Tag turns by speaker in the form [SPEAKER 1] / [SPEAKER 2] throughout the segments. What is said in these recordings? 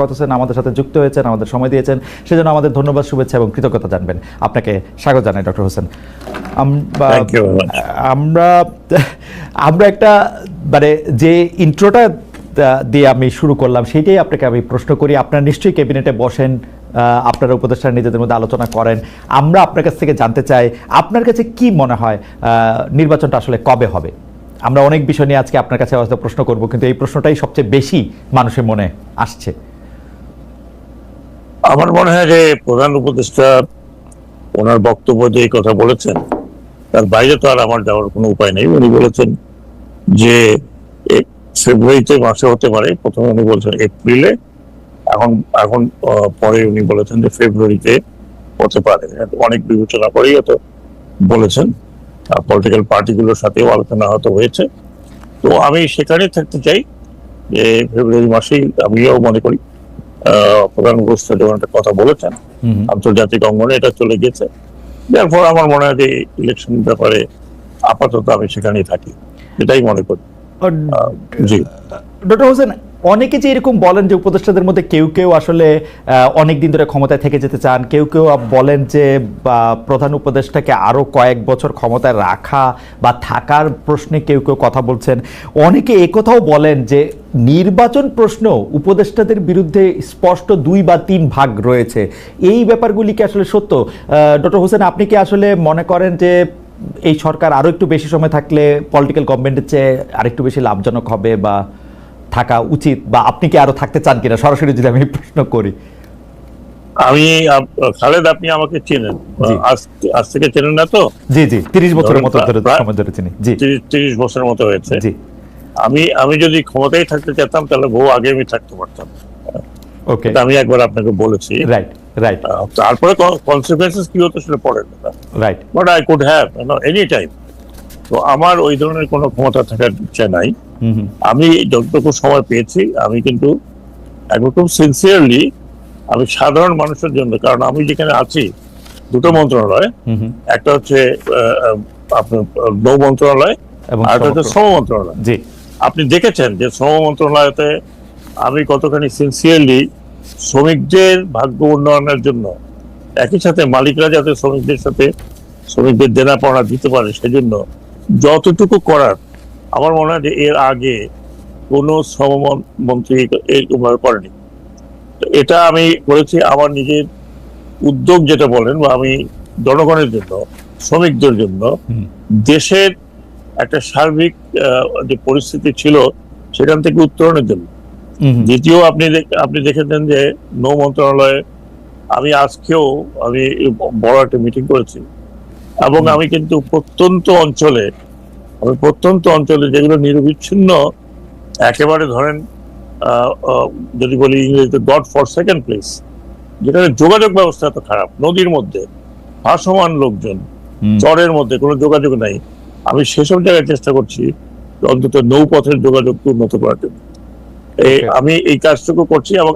[SPEAKER 1] কত হোসেন আমাদের সাথে যুক্ত হয়েছেন আমাদের সময় দিয়েছেন। সেজন্য আমাদের ধন্যবাদ শুভেচ্ছা এবং কৃতজ্ঞতা জানবেন। আপনাকে স্বাগত জানাই ডক্টর হোসেন। আমরা. আমরা একটা মানে যে ইন্ট্রোটা দিয়ে আমি শুরু করলাম সেটাই আপনাকে আমি প্রশ্ন করি। আপনারা নিশ্চয়ই ক্যাবিনেটে বসেন আপনারা উপদেষ্টা নিজেদের মধ্যে আলোচনা করেন। আমরা আপনার কাছ থেকে জানতে চাই আপনার কাছে কি মনে হয় নির্বাচনটা আসলে কবে হবে? আমরা অনেক বিষয় নিয়ে আজকে আপনার কাছে হয়তো প্রশ্ন করব কিন্তু এই প্রশ্নটাই সবচেয়ে বেশি মানুষের মনে আসছে।
[SPEAKER 2] আমার মনে হয় যে প্রধান উপদেষ্টা ওনার বক্তব্য যে কথা বলেছেন, তার বাইরে তো আর আমার যাওয়ার কোনো উপায় নেই। উনি বলেছেন যে ফেব্রুয়ারিতে মাসে হতে পারে, প্রথমে উনি বলছেন এপ্রিলে, এখন এখন পরে উনি বলেছেন যে ফেব্রুয়ারিতে হতে পারে। অনেক বিবেচনা করেই হয়তো বলেছেন। পলিটিক্যাল পার্টিগুলোর সাথেও আলোচনা হয়তো হয়েছে। তো আমি সেখানে থাকতে চাই যে ফেব্রুয়ারি মাসেই আমিও মনে করি প্রধান গোষ্ঠী একটা কথা বলেছেন আন্তর্জাতিক অঙ্গনে এটা চলে গেছে। তারপর আমার মনে হয় যে ইলেকশন ব্যাপারে আপাতত আমি সেখানেই থাকি। এটাই মনে করি। জি।
[SPEAKER 1] ডক্টর হোসেন অনেকে যে এরকম বলেন যে উপদেষ্টাদের মধ্যে কেউ কেউ আসলে অনেক দিন ধরে ক্ষমতায় থেকে যেতে চান, কেউ কেউ বলেন যে প্রধান উপদেষ্টাকে আরও কয়েক বছর ক্ষমতায় রাখা বা থাকার প্রশ্নে কেউ কেউ কথা বলছেন। অনেকে একথাও বলেন যে, নির্বাচন প্রশ্ন উপদেষ্টাদের বিরুদ্ধে স্পষ্ট দুই বা তিন ভাগ রয়েছে। এই ব্যাপারগুলি কি আসলে সত্য? ডক্টর হোসেন, আপনি কি আসলে মনে করেন যে, এই সরকার আরও একটু বেশি সময় থাকলে পলিটিক্যাল গভর্নমেন্টের চেয়ে আরেকটু বেশি লাভজনক হবে বা থাকা উচিত বা আপনি কি আরও থাকতে চান কিনা? সরাসরি যদি আমি প্রশ্ন করি।
[SPEAKER 2] আমি খালেদ আপনি আমাকে চেনেন। আজ থেকে চেনেন না তো?
[SPEAKER 1] জি জি। তিরিশ বছরের মতো সময় ধরে চিনি। জি।
[SPEAKER 2] তিরিশ বছরের মতো হয়েছে।
[SPEAKER 1] জি।
[SPEAKER 2] আমি আমি যদি ক্ষমতায় থাকতে চাইতাম তাহলে বহু আগে আমি থাকতে পারতাম।
[SPEAKER 1] ওকে।
[SPEAKER 2] আমি একবার আপনাকে বলেছি।
[SPEAKER 1] Right right.
[SPEAKER 2] তারপরে কনসিকুয়েন্সেস কি হতো সেটা পড়ে না
[SPEAKER 1] right.
[SPEAKER 2] But I could have any time তো আমার ওই ধরনের কোনো ক্ষমতা থাকার ইচ্ছা নাই। আমি যতটুকু সময় পেয়েছি আমি কিন্তু একদম খুব সিনসিয়ারলি আমি সাধারণ মানুষের জন্য কারণ আমি যেখানে আছি দুটো মন্ত্রণালয়
[SPEAKER 1] হুম হুম।
[SPEAKER 2] একটা হচ্ছে আপনার নৌ মন্ত্রণালয়
[SPEAKER 1] এবং
[SPEAKER 2] আর একটা হচ্ছে শ্রম মন্ত্রণালয়।
[SPEAKER 1] জি।
[SPEAKER 2] আপনি দেখেছেন যে শ্রম মন্ত্রণালয়তে আমি কতখানি সিনসিয়ারলি শ্রমিকদের ভাগ্য উন্নয়নের জন্য একই সাথে মালিকরা যাতে শ্রমিকদের সাথে শ্রমিকদের দেনা পাওনা দিতে পারে সেজন্য যতটুকু করার আমার মনে হয় যে এর আগে কোনো শ্রম মন- মন্ত্রী এইভাবে করেনি। তো এটা আমি করেছি আমার নিজের উদ্যোগ যেটা বলেন বা আমি জনগণের জন্য শ্রমিকদের জন্য দেশের একটা সার্বিক যে পরিস্থিতি ছিল সেখান থেকে উত্তরণের জন্য। দ্বিতীয় আপনি দেখ- আপনি দেখেছেন যে নৌ মন্ত্রণালয়ে আমি আজকেও আমি বড় একটা মিটিং করেছি। এবং আমি কিন্তু প্রত্যন্ত অঞ্চলে আমি প্রত্যন্ত অঞ্চলে যেগুলো নিরবিচ্ছিন্ন একেবারে ধরেন যদি বলি ইংরেজিতে ডট ফর সেকেন্ড প্লেস যেখানে যোগাযোগ ব্যবস্থা এত খারাপ নদীর মধ্যে ভাসমান লোকজন চরের মধ্যে কোনো যোগাযোগ নাই। আমি সেসব জায়গায় চেষ্টা করছি অন্তত নৌপথের যোগাযোগ উন্নত করার জন্য। এই আমি এই কাজটুকু করছি এবং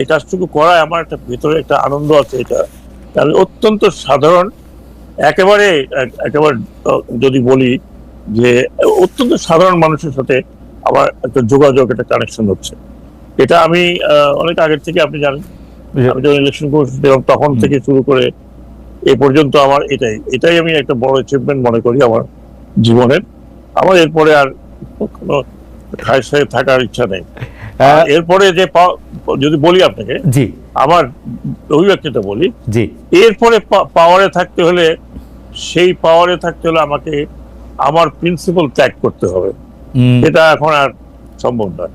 [SPEAKER 2] এই কাজটুকু করায় আমার একটা ভিতরে একটা আনন্দ আছে এটা। আমি অত্যন্ত সাধারণ একেবারে একেবারে যদি বলি যে অত্যন্ত সাধারণ মানুষের সাথে আমার একটা যোগাযোগ একটা কানেকশন হচ্ছে। এটা আমি অনেক আগের থেকে আপনি জানেন। আমি যখন ইলেকশন করছিলাম তখন থেকে শুরু করে এ পর্যন্ত আমার এটাই এটাই আমি একটা বড় অ্যাচিভমেন্ট মনে করি আমার জীবনের। আমার এরপরে আর কোনো সাথে থাকার ইচ্ছা নেই। এরপরে যে যদি বলি আপনাকে
[SPEAKER 1] জি।
[SPEAKER 2] আমার অভিব্যক্তিটা বলি
[SPEAKER 1] জি।
[SPEAKER 2] এরপরে পাওয়ারে থাকতে হলে সেই পাওয়ারে থাকতে হলে আমাকে আমার প্রিন্সিপাল ত্যাগ করতে হবে। এটা এখন আর সম্ভব নয়।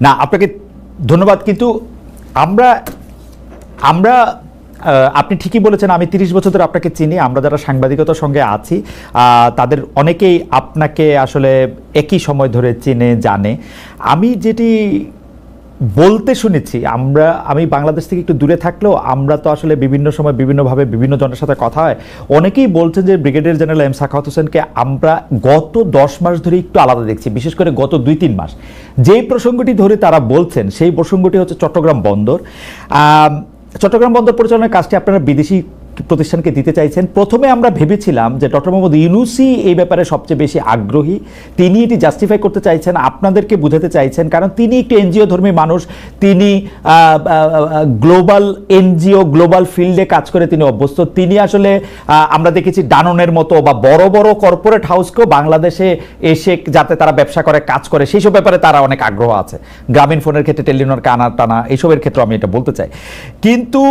[SPEAKER 1] না আপনাকে ধন্যবাদ কিন্তু আমরা আমরা আপনি ঠিকই বলেছেন, আমি তিরিশ বছর ধরে আপনাকে চিনি, আমরা যারা সাংবাদিকতার সঙ্গে আছি তাদের অনেকেই আপনাকে আসলে একই সময় ধরে চিনে, জানে। আমি যেটি বলতে শুনেছি, আমরা, আমি বাংলাদেশ থেকে একটু দূরে থাকলেও আমরা তো আসলে বিভিন্ন সময় বিভিন্নভাবে বিভিন্ন জনের সাথে কথা হয়। অনেকেই বলছেন যে ব্রিগেডিয়ার জেনারেল এম সাখাওয়াত হোসেনকে আমরা গত দশ মাস ধরে একটু আলাদা দেখছি, বিশেষ করে গত দুই তিন মাস। যেই প্রসঙ্গটি ধরে তারা বলছেন, সেই প্রসঙ্গটি হচ্ছে চট্টগ্রাম বন্দর। চট্টগ্রাম বন্দর পরিচালনার কাজটি আপনারা বিদেশি প্রতিষ্ঠানকে দিতে চাইছেন। প্রথমে আমরা ভেবেছিলাম যে ডক্টর মোহাম্মদ ইউনুসি এই ব্যাপারে সবচেয়ে বেশি আগ্রহী। তিনি এটি জাস্টিফাই করতে চাইছেন, আপনাদেরকে বুঝাতে চাইছেন, কারণ তিনি একটি এনজিও ধর্মী মানুষ। তিনি গ্লোবাল এনজিও, গ্লোবাল ফিল্ডে কাজ করে তিনি অভ্যস্ত। তিনি আসলে আমরা দেখেছি ডাননের মতো বা বড় বড় কর্পোরেট হাউসকেও বাংলাদেশে এসে যাতে তারা ব্যবসা করে, কাজ করে, সেই সব ব্যাপারে তারা অনেক আগ্রহ আছে। গ্রামীণ ফোনের ক্ষেত্রে টেলিনর কানা টানা এইসবের ক্ষেত্রে আমি এটা বলতে চাই। কিন্তু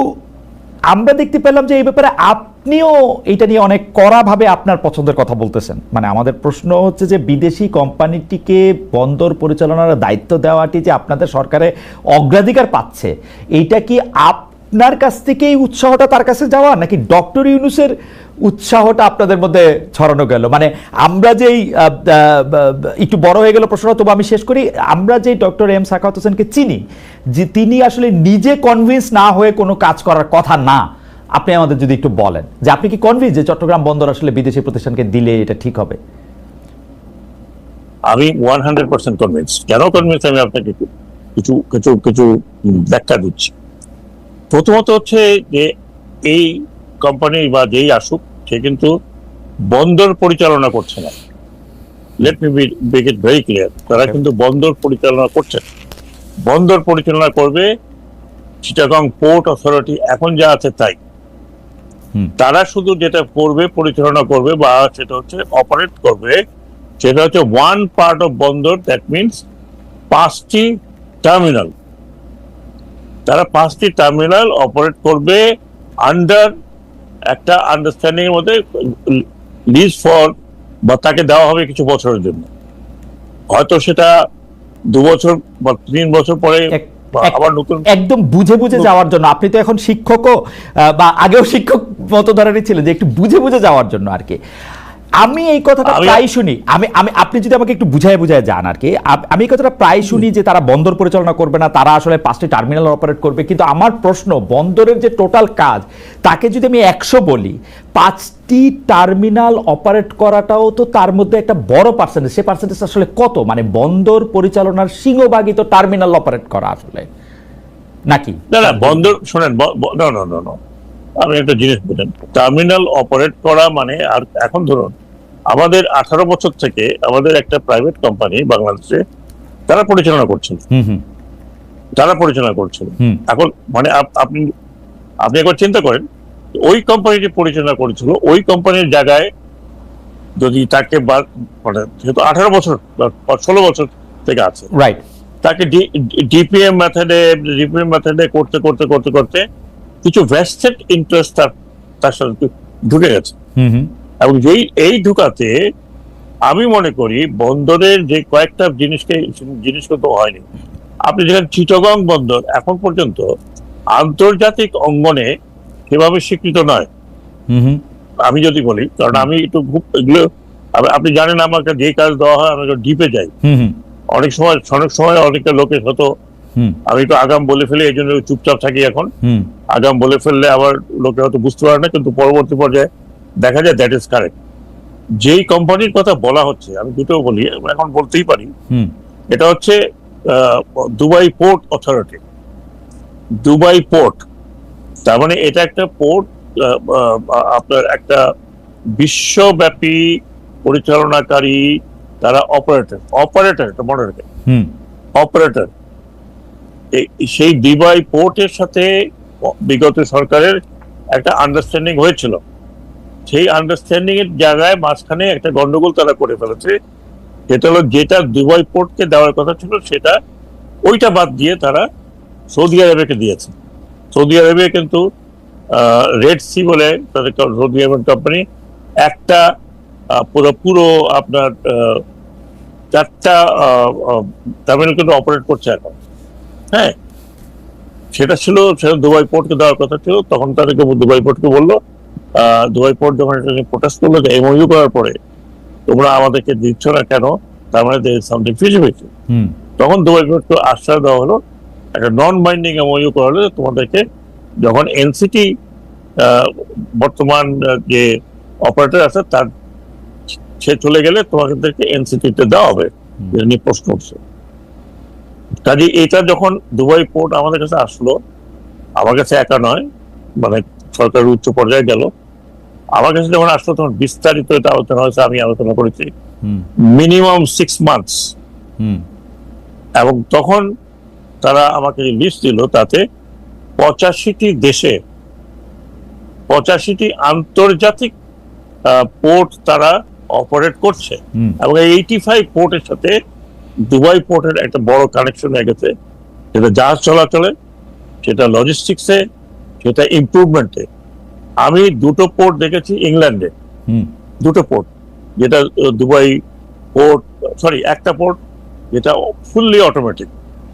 [SPEAKER 1] আমরা দেখতে পেলাম যে এই ব্যাপারে আপনিও এটা নিয়ে অনেক কড়াভাবে আপনার পছন্দের কথা বলতেছেন। মানে আমাদের প্রশ্ন হচ্ছে যে বিদেশি কোম্পানিটিকে বন্দর পরিচালনার দায়িত্ব দেওয়াটি যে আপনাদের সরকারে অগ্রাধিকার পাচ্ছে, এইটা কি আপনার কাছ থেকেই উৎসাহটা তার কাছে যাওয়া নাকি ডক্টর ইউনুসের উৎসাহটা আপনাদের মধ্যে ছড়ানো গেল। মানে আমরা যেই একটু বড় হয়ে গেল প্রশ্ন তবু আমি শেষ করি, আমরা যেই ডক্টর এম সাখাওয়াত হোসেনকে চিনি, যে তিনি আসলে নিজে কনভিন্স না হয়ে কোনো কাজ করার কথা না। আপনি আমাদের যদি একটু বলেন, যে আপনি কি কনভিন্স যে চট্টগ্রাম বন্দর আসলে বিদেশি প্রতিষ্ঠানকে দিলে এটা ঠিক হবে?
[SPEAKER 2] আমি ওয়ান হান্ড্রেড পার্সেন্ট কনভিন্স কেন কনভিন্স আমি আপনাকে কিছু কিছু কিছু ব্যাখ্যা দিচ্ছি। প্রথমত হচ্ছে যে এই কোম্পানি বা যেই আসুক সে কিন্তু বন্দর পরিচালনা করছে না। Let me make it very clear তারা কিন্তু বন্দর পরিচালনা করছে না। বন্দর পরিচালনা করবে চিটাগং পোর্ট অথরিটি এখন যা আছে তাই। তারা শুধু যেটা করবে পরিচালনা করবে বা সেটা হচ্ছে অপারেট করবে সেটা হচ্ছে ওয়ান পার্ট অফ বন্দর দ্যাট মিনস পাঁচটি টার্মিনাল তারা পাঁচটি টার্মিনাল অপারেট করবে আন্ডার একটা আন্ডারস্ট্যান্ডিং এর মধ্যে লিজ ফর বা তাকে দেওয়া হবে কিছু বছরের জন্য। হয়তো সেটা দু বছর বা তিন বছর পরে আবার নতুন
[SPEAKER 1] একদম বুঝে বুঝে যাওয়ার জন্য। আপনি তো এখন শিক্ষকও বা আগেও শিক্ষক মতো ধরনের ছিলেন যে একটু বুঝে বুঝে যাওয়ার জন্য আর কি। আমি এই কথাটা প্রায় শুনি। আমি আমি আপনি যদি আমাকে একটু বুঝায় বুঝায় যান আর কি আমি এই কথাটা প্রায় শুনি যে তারা বন্দর পরিচালনা করবে না তারা আসলে পাঁচটি টার্মিনাল অপারেট করবে। কিন্তু আমার প্রশ্ন বন্দরের যে টোটাল কাজ তাকে যদি আমি একশো বলি পাঁচটি টার্মিনাল অপারেট করাটাও তো তার মধ্যে একটা বড় পার্সেন্টেজ সে পার্সেন্টেজ আসলে কত? মানে বন্দর পরিচালনার সিংহভাগই তো টার্মিনাল অপারেট করা আসলে। নাকি?
[SPEAKER 2] না না বন্দর শোনেন না না না না। আমি একটা জিনিস বলেন টার্মিনাল অপারেট করা মানে আর এখন ধরুন আমাদের আঠারো বছর থেকে আমাদের একটা প্রাইভেট কোম্পানি বাংলাদেশে তারা পরিচালনা করছেন। তারা পরিচালনা করছেন। এখন মানে আপ- আপনি আপনি একবার চিন্তা করেন ওই কোম্পানিটি পরিচালনা করেছিল ওই কোম্পানির জায়গায় যদি তাকে মানে যেহেতু আঠারো বছর ষোলো বছর থেকে আছে
[SPEAKER 1] রাইট
[SPEAKER 2] তাকে ডিপিএম মেথডে ডিপিএম মেথডে করতে করতে করতে করতে কিছু ভেস্টেড ইন্টারেস্ট তার তার সাথে ঢুকে গেছে।
[SPEAKER 1] হুম হুম।
[SPEAKER 2] এবং যেই এই ঢুকাতে আমি মনে করি বন্দরের যে কয়েকটা জিনিসকে জিনিস কিন্তু হয়নি। আপনি যেখানে চিটগং বন্দর এখন পর্যন্ত আন্তর্জাতিক অঙ্গনে সেভাবে স্বীকৃত নয়। আমি যদি বলি কারণ আমি একটু খুব এগুলো আপনি জানেন আমাকে যে কাজ দেওয়া হয় আমি ডিপে যাই অনেক সময় অনেক সময় অনেকটা লোকের হতো। আমি একটু আগাম বলে ফেলি এই জন্য চুপচাপ থাকি এখন। আগাম বলে ফেললে আবার লোকে হয়তো বুঝতে পারে না কিন্তু পরবর্তী পর্যায়ে দেখা যায় দ্যাট ইজ কারেক্ট যেই কোম্পানির কথা বলা হচ্ছে আমি দুটো বলি এখন বলতেই পারি।
[SPEAKER 1] হুম।
[SPEAKER 2] এটা হচ্ছে Dubai port authority Dubai port তার মানে এটা একটা পোর্ট আপনার একটা বিশ্বব্যাপী পরিচালনাকারী তারা অপারেটর অপারেটর এটা মনে রাখে
[SPEAKER 1] হুম।
[SPEAKER 2] অপারেটর সেই দুবাই পোর্টের সাথে বিগত সরকারের একটা আন্ডারস্ট্যান্ডিং হয়েছিল। সেই আন্ডারস্ট্যান্ডিং এর জায়গায় মাঝখানে একটা গন্ডগোল তারা করে ফেলেছে। সেটা হলো যেটা দুবাই পোর্টকে দেওয়ার কথা ছিল সেটা ওইটা বাদ দিয়ে তারা সৌদি আরবেকে দিয়েছে। সৌদি আরবে কিন্তু রেড সি বলে তাদের সৌদি আরবের কোম্পানি একটা পুরো পুরো আপনার চারটা টার্মিনাল কিন্তু অপারেট করছে এখন। হ্যাঁ সেটা ছিল, সেটা দুবাই পোর্টকে দেওয়ার কথা ছিল, তখন তাদেরকে দুবাই পোর্টকে বলল দুবাই পোর্ট যখন এটা প্রোটেস্ট করল যে এমওইউ করার পরে তোমরা আমাদেরকে দিচ্ছ না কেন? তার মানে সামথিং ফিজিবিলিটি
[SPEAKER 1] হুম।
[SPEAKER 2] তখন দুবাই পোর্টকে আশ্বাস দেওয়া হলো একটা নন বাইন্ডিং এমওইউ করা হলো তোমাদেরকে যখন এনসিটি বর্তমান যে অপারেটর আছে তার সে চলে গেলে তোমাদেরকে এনসিটিতে দেওয়া হবে। নিয়ে প্রশ্ন উঠছে। কাজে এটা যখন দুবাই পোর্ট আমাদের কাছে আসলো আমার কাছে একা নয় মানে সরকারের উচ্চ পর্যায়ে গেল আমার কাছে যখন আসলো তখন বিস্তারিত এটা আলোচনা হয়েছে আমি আলোচনা করেছি। মিনিমাম সিক্স মান্থস এবং তখন তারা আমাকে যে লিস্ট দিল তাতে পঁচাশিটি দেশে পঁচাশিটি আন্তর্জাতিক পোর্ট তারা অপারেট করছে। এবং এইটি ফাইভ পোর্টের সাথে দুবাই পোর্টের একটা বড় কানেকশন হয়ে গেছে। সেটা জাহাজ চলাচলে সেটা লজিস্টিক্সে সেটা ইমপ্রুভমেন্টে আমি দুটো পোর্ট দেখেছি ইংল্যান্ডে
[SPEAKER 1] হুম।
[SPEAKER 2] দুটো পোর্ট যেটা দুবাই পোর্ট সরি একটা পোর্ট যেটা ফুললি অটোমেটিক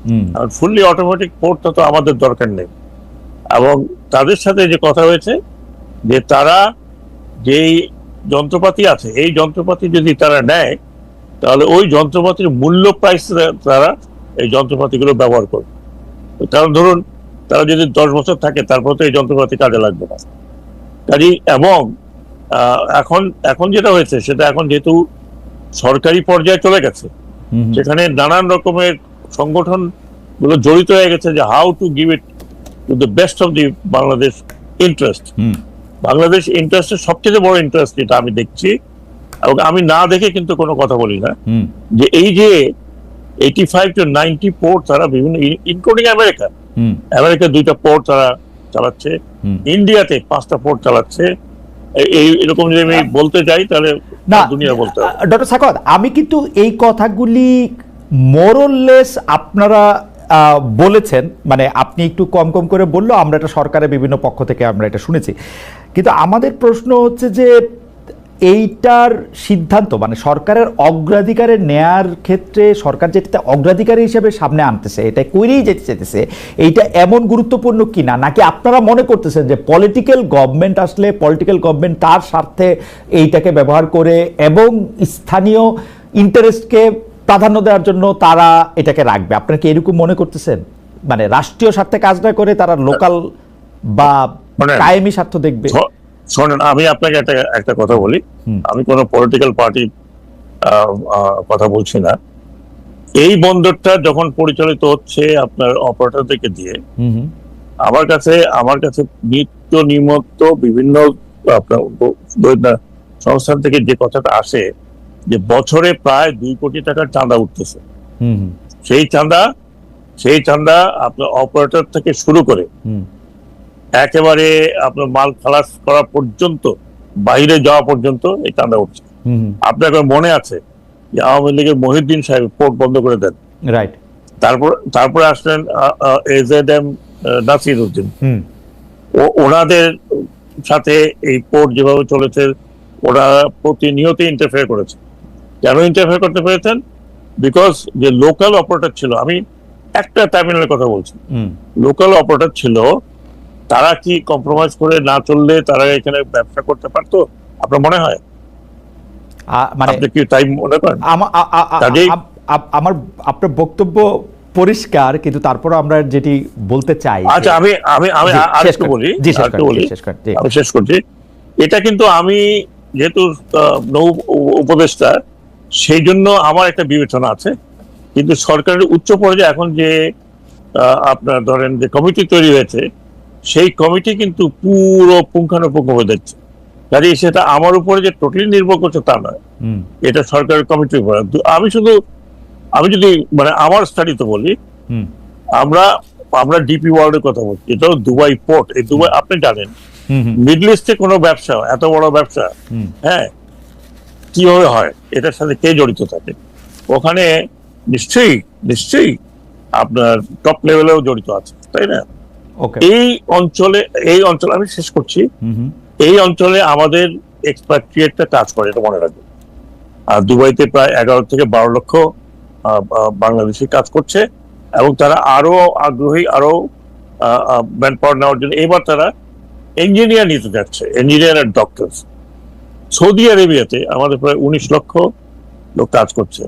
[SPEAKER 1] হুম।
[SPEAKER 2] আর ফুললি অটোমেটিক পোর্টটা তো আমাদের দরকার নেই। এবং তাদের সাথে যে কথা হয়েছে যে তারা যেই যন্ত্রপাতি আছে এই যন্ত্রপাতি যদি তারা নেয় তাহলে ওই যন্ত্রপাতির মূল্য প্রাইস তারা এই যন্ত্রপাতিগুলো ব্যবহার করবে। কারণ ধরুন তারা যদি দশ বছর থাকে তারপর তো এই যন্ত্রপাতি কাজে লাগবে না। কাজেই এবং এখন এখন যেটা হয়েছে সেটা এখন যেহেতু সরকারি পর্যায়ে চলে গেছে। সেখানে নানান রকমের সংগঠনগুলো জড়িত হয়ে গেছে যে how to give it to the best of the Bangladesh interest Bangladesh ইন্টারেস্টের সবচেয়ে বড় ইন্টারেস্ট যেটা আমি দেখছি এবং আমি না দেখে কিন্তু কোনো কথা বলি না যে এই যে eighty five to ninety port তারা বিভিন্ন ইনক্লুডিং আমেরিকা
[SPEAKER 1] হুম।
[SPEAKER 2] আমেরিকা দুইটা পোর্ট তারা চালাচ্ছে ইন্ডিয়াতে পাঁচটা ফোর্ট চালাচ্ছে। এই- এরকম যদি আমি বলতে যাই তাহলে
[SPEAKER 1] না
[SPEAKER 2] দুনিয়া বলতে
[SPEAKER 1] ডক্টর সাকত আমি কিন্তু এই কথাগুলি মোরললেস আপনারা বলেছেন। মানে আপনি একটু কম কম করে বলল আমরা এটা সরকারের বিভিন্ন পক্ষ থেকে আমরা এটা শুনেছি। কিন্তু আমাদের প্রশ্ন হচ্ছে যে এইটার সিদ্ধান্ত মানে সরকারের অগ্রাধিকারের নেয়ার ক্ষেত্রে সরকার যেটাতে অগ্রাধিকার হিসেবে সামনে আনতেছে এটা করেই যেতে চাইতেছে এইটা এমন গুরুত্বপূর্ণ কি না নাকি আপনারা মনে করতেছেন যে পলিটিক্যাল গভর্নমেন্ট আসলে পলিটিক্যাল গভর্নমেন্ট তার স্বার্থে এইটাকে ব্যবহার করে এবং স্থানীয় ইন্টারেস্টকে প্রাধান্য দেওয়ার জন্য তারা এটাকে রাখবে? আপনারা কি এরকম মনে করতেছেন? মানে রাষ্ট্রীয় স্বার্থে কাজ না করে তারা লোকাল বা
[SPEAKER 2] মানে-
[SPEAKER 1] কায়েমি স্বার্থ দেখবে?
[SPEAKER 2] শোনেন আমি আপনাকে একটা একটা কথা বলি। আমি কোনো পলিটিক্যাল পার্টি কথা বলছি না। এই বন্দরটা যখন পরিচালিত হচ্ছে আপনার অপারেটরদেরকে দিয়ে আমার কাছে আমার কাছে নিত্য নিমত্ত বিভিন্ন আপনার সংস্থান থেকে যে কথাটা আসে যে বছরে প্রায় দুই কোটি টাকার চাঁদা উঠতেছে।
[SPEAKER 1] হুম হুম।
[SPEAKER 2] সেই চাঁদা সেই চাঁদা আপনার অপারেটর থেকে শুরু করে একেবারে আপনার মাল খালাস করা পর্যন্ত বাইরে যাওয়া পর্যন্ত এই চাঁদা উঠছে। আপনার মনে আছে যে আওয়ামী লীগের মহিউদ্দিন সাহেব পোর্ট বন্ধ করে দেন?
[SPEAKER 1] রাইট
[SPEAKER 2] তারপর তারপরে আসলেন A Z M Nasir Uddin ও ওনাদের সাথে এই পোর্ট যেভাবে চলেছে ওরা প্রতিনিয়ত ইন্টারফেয়ার করেছে। কেন ইন্টারফেয়ার করতে পেরেছেন? বিকজ যে লোকাল অপারেটর ছিল আমি একটা টার্মিনালের কথা বলছি।
[SPEAKER 1] হুম।
[SPEAKER 2] লোকাল অপারেটর ছিল তারা কি কম্প্রোমাইজ করে না চললে তারা এখানে ব্যবসা করতে পারতো? আপনার মনে হয়?
[SPEAKER 1] মানে
[SPEAKER 2] কি তাই মনে করেন?
[SPEAKER 1] আমার আপনার বক্তব্য পরিষ্কার কিন্তু তারপর আমরা যেটি বলতে চাই
[SPEAKER 2] আচ্ছা আমি আমি আমি আরেকটু বলি। আমি শেষ করছি। এটা কিন্তু আমি যেহেতু নৌ উপদেষ্টা সেই জন্য আমার একটা বিবেচনা আছে। কিন্তু সরকারের উচ্চ পর্যায়ে এখন যে আপনার ধরেন যে কমিটি তৈরি হয়েছে সেই কমিটি কিন্তু পুরো পুঙ্খানুপুঙ্খ হয়ে যাচ্ছে কাজে সেটা আমার উপরে যে টোটালি নির্ভর করছে তা নয়। এটা সরকারের কমিটির উপরে। আমি শুধু আমি যদি মানে আমার স্টাডিতে বলি আমরা আমরা ডিপি ওয়ার্ল্ডের কথা বলছি। এটা দুবাই পোর্ট এই দুবাই আপনি জানেন মিডল ইস্টে কোনো ব্যবসা এত বড় ব্যবসা হ্যাঁ কীভাবে হয়? এটার সাথে কে জড়িত থাকে? ওখানে নিশ্চয়ই নিশ্চয়ই আপনার টপ লেভেলেও জড়িত আছে তাই না? এই অঞ্চলে এই অঞ্চলে আমি শেষ করছি। এই অঞ্চলে আমাদের এক্সপাট্রিয়েটটা কাজ করে এটা মনে রাখবেন। আর দুবাইতে প্রায় এগারো থেকে বারো লক্ষ বাংলাদেশি কাজ করছে এবং তারা আরও আগ্রহী আরও ম্যান পাওয়ার নেওয়ার জন্য। এবার তারা ইঞ্জিনিয়ার নিতে যাচ্ছে ইঞ্জিনিয়ার আর ডক্টর সৌদি আরেবিয়াতে আমাদের প্রায় উনিশ লক্ষ লোক কাজ করছে।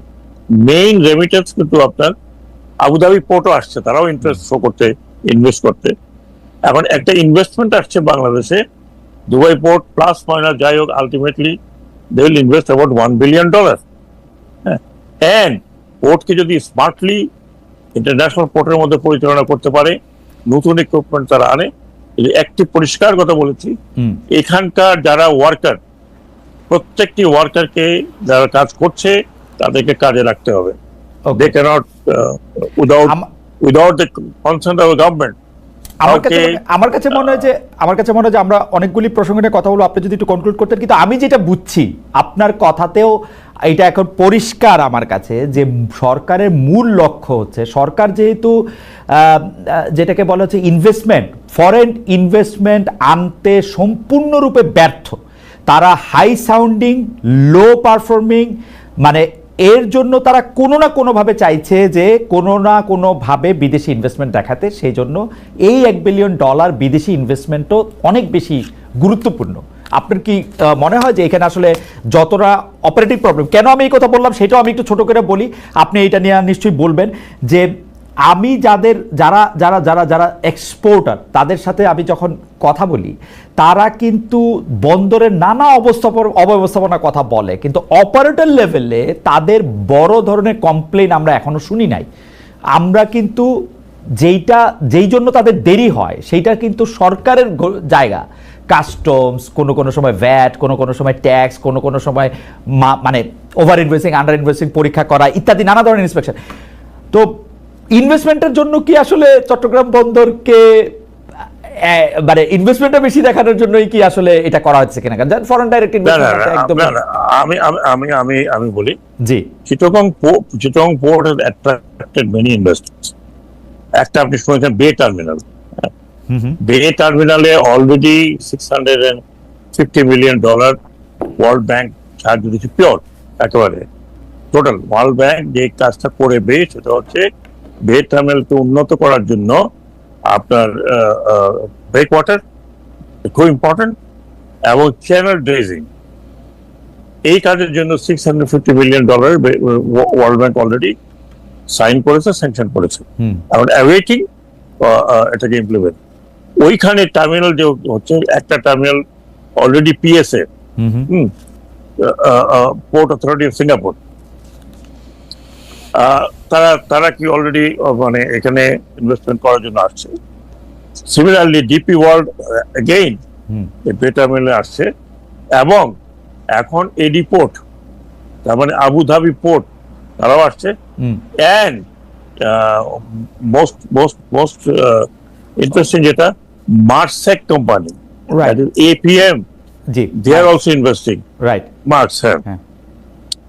[SPEAKER 2] মেইন রেমিটেন্স কিন্তু আপনার আবুধাবি পোর্টও আসছে তারাও ইন্টারেস্ট শো করতে ইনভেস্ট করতে। এখন একটা ইনভেস্টমেন্ট আসছে বাংলাদেশে দুবাই পোর্ট প্লাস মাইনাস যাই হোক ultimately they will invest about one billion dollar and পোর্টকে যদি স্মার্টলি ইন্টারন্যাশনাল পোর্টের মধ্যে পরিচালনা করতে পারে নতুন ইকুইপমেন্ট তারা আনে একটি পরিষ্কার কথা বলেছি এখানকার যারা ওয়ার্কার প্রত্যেকটি ওয়ার্কারকে যারা কাজ করছে তাদেরকে কাজে রাখতে হবে. They cannot without without the consent of government
[SPEAKER 1] আমার কাছে মনে- আমার কাছে মনে হয় যে আমার কাছে মনে হয় যে আমরা অনেকগুলি প্রসঙ্গ নিয়ে কথা বলব। আপনি যদি একটু কনক্লুড করতেন কিন্তু আমি যেটা বুঝছি আপনার কথাতেও এটা এখন পরিষ্কার আমার কাছে যে সরকারের মূল লক্ষ্য হচ্ছে সরকার যেহেতু যেটাকে বলা হচ্ছে ইনভেস্টমেন্ট ফরেন ইনভেস্টমেন্ট আনতে সম্পূর্ণরূপে ব্যর্থ। তারা হাই সাউন্ডিং লো পারফর্মিং মানে এর জন্য তারা কোনো না কোনোভাবে চাইছে যে কোনো না কোনোভাবে বিদেশি ইনভেস্টমেন্ট দেখাতে। সেই জন্য এই এক বিলিয়ন ডলার বিদেশি ইনভেস্টমেন্টও অনেক বেশি গুরুত্বপূর্ণ। আপনার কি মনে হয় যে এখানে আসলে যতটা অপারেটিভ প্রবলেম কেন আমি এই কথা বললাম সেটাও আমি একটু ছোট করে বলি। আপনি এটা নিয়ে নিশ্চয়ই বলবেন যে আমি যাদের, যারা যারা যারা যারা এক্সপোর্টার তাদের সাথে আমি যখন কথা বলি, তারা কিন্তু বন্দরের নানা অবস্থাপন অব্যবস্থাপনার কথা বলে, কিন্তু অপারেটর লেভেলে তাদের বড় ধরনের কমপ্লেন আমরা এখনও শুনি নাই। আমরা কিন্তু যেইটা, যেই জন্য তাদের দেরি হয়, সেইটা কিন্তু সরকারের জায়গা। কাস্টমস কোনো কোনো সময় ভ্যাট কোনো কোনো সময় ট্যাক্স কোনো কোনো সময় মানে ওভার ইনভেস্টিং আন্ডার ইনভেস্টিং পরীক্ষা করা, ইত্যাদি নানা ধরনের ইন্সপেকশন তো ইনভেস্টমেন্টের জন্য কি আসলে চট্টগ্রাম বন্দরকে মানে ইনভেস্টমেন্টটা বেশি দেখানোর জন্যই কি আসলে এটা করা হচ্ছে কিনা? কারণ ফরেন ডাইরেক্ট ইনভেস্টমেন্ট একদম
[SPEAKER 2] আমি আমি- আমি আমি বলি
[SPEAKER 1] জি।
[SPEAKER 2] চিটগং পো- Chittagong port has attracted many investors একটা আপনি শুনেছেন বে টার্মিনাল।
[SPEAKER 1] হুম হুম।
[SPEAKER 2] বে টার্মিনালে already six hundred and fifty million dollar World Bank সাহায্য দিচ্ছে পিওর একেবারে। টোটাল ওয়ার্ল্ড ব্যাংক যে কাজটা করে বে সেটা হচ্ছে বে টার্মিনালকে উন্নত করার জন্য আপনার ব্রেক ওয়াটার খুব ইম্পর্টেন্ট এবং চ্যানেল ড্রেজিং এই কাজের জন্য six hundred fifty million dollar World Bank already sign করেছে স্যাংশন করেছে। এখন অ্যাওয়েটিং এটাকে ইমপ্লিমেন্ট ওইখানে টার্মিনাল যে হচ্ছে একটা terminal already PSA
[SPEAKER 1] hmm hmm.
[SPEAKER 2] Port authority of Singapore তারা তারা কি অলরেডি মানে এখানে ইনভেস্টমেন্ট করার জন্য আসছে? Similarly DP World again
[SPEAKER 1] hmm.
[SPEAKER 2] Bay টার্মিনালে আসছে এবং এখন এডি পোর্ট তার মানে আবুধাবি পোর্ট তারাও আসছে uh, most most most uh, যেটা is APM
[SPEAKER 1] জি।
[SPEAKER 2] they are also investing.
[SPEAKER 1] Right
[SPEAKER 2] হ্যাঁ
[SPEAKER 1] হ্যাঁ।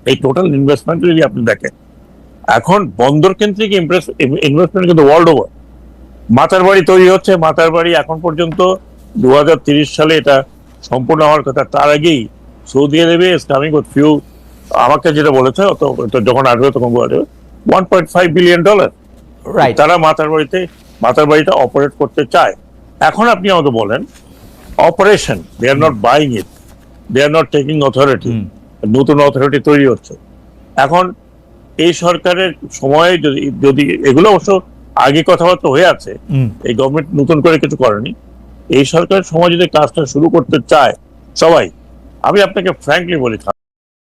[SPEAKER 2] এই টোটাল ইনভেস্টমেন্ট যদি আপনি দেখেন এখন বন্দর কেন্দ্রিক ইনভেস্টমেন্ট কিন্তু ওয়ার্ল্ড ওভার মাতার বাড়ি তৈরি হচ্ছে মাতার বাড়ি এখন পর্যন্ত দু সালে এটা সম্পূর্ণ হওয়ার কথা। তার আগেই সৌদি আরবে ইস কামিং উইথ ফিউ আমাকে যেটা বলেছে যখন আসবে তখন বলা যাবে। One point five billion dollar তারা মাতার বাড়িতে মাতার বাড়িটা অপারেট করতে চায়। এখন আপনি আমাকে বলেন operation they are not buying it they are not taking authority নতুন অথরিটি তৈরি হচ্ছে। এখন এই সরকারের সময়ে যদি যদি এগুলো অবশ্য আগে কথাবার্তা হয়ে আছে এই গভর্নমেন্ট নতুন করে কিছু করেনি এই সরকারের সময় যদি কাজটা শুরু করতে চায় সবাই আমি আপনাকে ফ্র্যাঙ্কলি বলি